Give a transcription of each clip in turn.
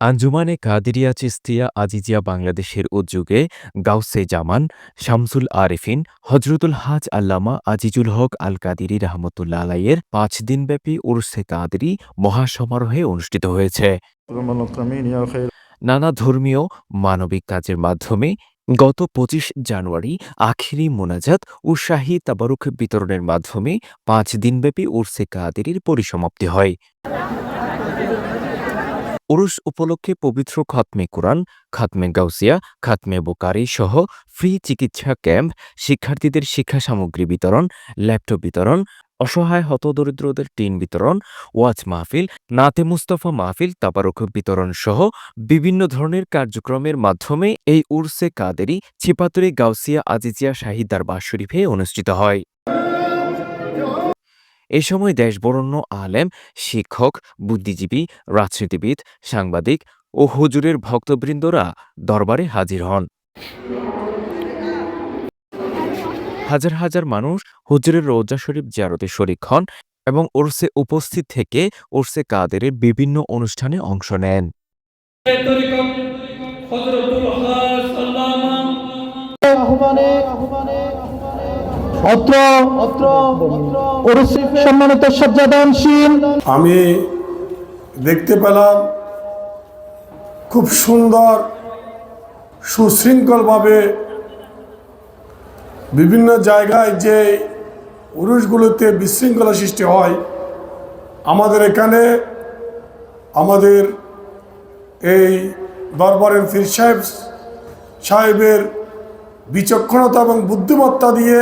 আঞ্জুমানে কাদিরিয়া চিস্তিয়া আজিজিয়া বাংলাদেশের উদ্যোগে গাউসে জামান, শামসুল আরেফিন, হজরতুল হাজ আল্লামা আজিজুল হক আল কাদিরি রহমতুল্লা আলাইয়ের পাঁচ দিনব্যাপী উর্সে কাদিরি মহাসমারোহে অনুষ্ঠিত হয়েছে। নানা ধর্মীয় মানবিক কাজের মাধ্যমে গত পঁচিশ জানুয়ারি আখিরি মোনাজাত ও শাহী তাবারুক বিতরণের মাধ্যমে পাঁচ দিনব্যাপী উর্সে কাদিরির পরিসমাপ্তি হয়। উরুস উপলক্ষে পবিত্র খতমে কোরআন, খাতমে গাউসিয়া, খাতমে বোকারি সহ ফ্রি চিকিৎসা ক্যাম্প, শিক্ষার্থীদের শিক্ষা সামগ্রী বিতরণ, ল্যাপটপ বিতরণ, অসহায় হতদরিদ্রদের টিন বিতরণ, ওয়াজ মাহফিল, নাতে মুস্তফা মাহফিল, তাবারক বিতরণ সহ বিভিন্ন ধরনের কার্যক্রমের মাধ্যমে এই উর্সে কাদেরি, ছিপাতুরি গাউসিয়া আজিজিয়া শাহিদার বাস শরীফে অনুষ্ঠিত হয়। এ সময় দেশবরণ্য আলেম, শিক্ষক, বুদ্ধিজীবী, রাজনীতিবিদ, সাংবাদিক ও হুজুরের ভক্তবৃন্দরা দরবারে হাজির হন। হাজার হাজার মানুষ হুজুরের রোজা শরীফ জিয়ারতে শরিক হন এবং ওরসে উপস্থিত থেকে ওরসে কাদেরের বিভিন্ন অনুষ্ঠানে অংশ নেন। অত্র অত্র সম্মানিত সজ্জাদানশীল আমি দেখতে পেলাম খুব সুন্দর সুশৃঙ্খলভাবে বিভিন্ন জায়গায় যে উরুষগুলোতে বিশৃঙ্খলা সৃষ্টি হয় আমাদের এখানে আমাদের এই দরবারের ফির সাহেব সাহেবের বিচক্ষণতা এবং বুদ্ধিমত্তা দিয়ে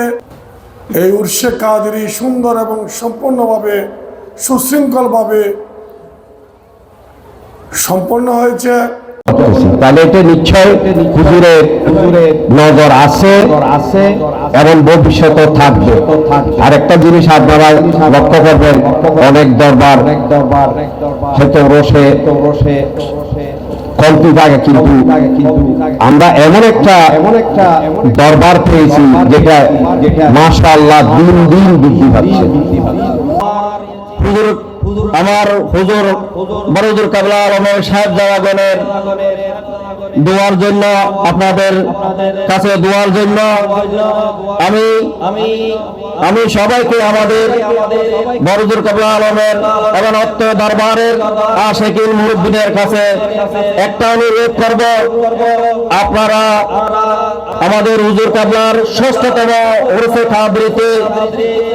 এই উর্ষে কাদেরি সুন্দর এবং সম্পূর্ণভাবে সুশৃঙ্খলভাবে সম্পন্ন হয়েছে। তাহলে এটা নিশ্চয় হুজুরের নজর আছে আছে এবং ভবিষ্যতে থাকবে। আর একটা জিনিস আপনারা লক্ষ্য করবেন, অনেক দরবার দরবার হয়তো রসে রসে কমতি থাকে কিন্তু আমরা এমন একটা এমন একটা দরবার পেয়েছি যেটা মাসা আল্লাহ দিন দিন বৃদ্ধি পাচ্ছে। হুজুর আমার হুজুর বড় হুজুর কাবলা আলমের সাহেব জাওয়াগণের দোয়ার জন্য, আপনাদের কাছে দোয়ার জন্য আমি আমি সবাইকে আমাদের বড়জুর কাবলা আলমের এবং অত্য দরবারের আশেকিল মুরব্বিনের কাছে একটা অনুরোধ করব, আপনারা আমাদের হুজুর কাবলার ষষ্ঠতম উরফে খাবরিতে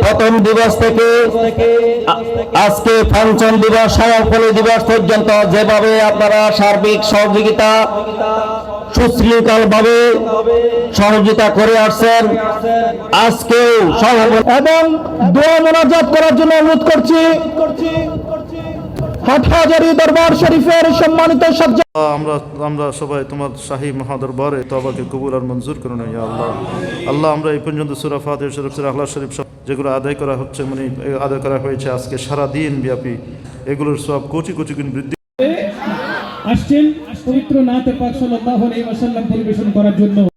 প্রথম দিবস থেকে আজকে ফাংশন দিবস সমাপনী দিবস পর্যন্ত যেভাবে আপনারা সার্বিক সহযোগিতা সুশৃঙ্খল ভাবে সহযোগিতা করে আসছেন, আজকেও এবং দোয়া মোনাজাত করার জন্য অনুরোধ করছি। হাটহাজারি দরবার শরীফের সম্মানিত সজ্জা আমরা আমরা সবাই তোমার শাহী মহাদরবারে তবাকে কবুল আর মঞ্জুর করুন ইয়া আল্লাহ। আল্লাহ আমরা এই পর্যন্ত সুরা ফাতেহ শরীফ সুরা আল্লাহ শরীফ সব যেগুলো আদায় করা হচ্ছে মানে আদায় করা হয়েছে আজকে সারা দিন ব্যাপী এগুলোর সব কোটি কোটি গুণ বৃদ্ধি আসছেন পবিত্র নাতে পাক সাল্লাল্লাহু আলাইহি ওয়াসাল্লাম পরিবেশন করার জন্য।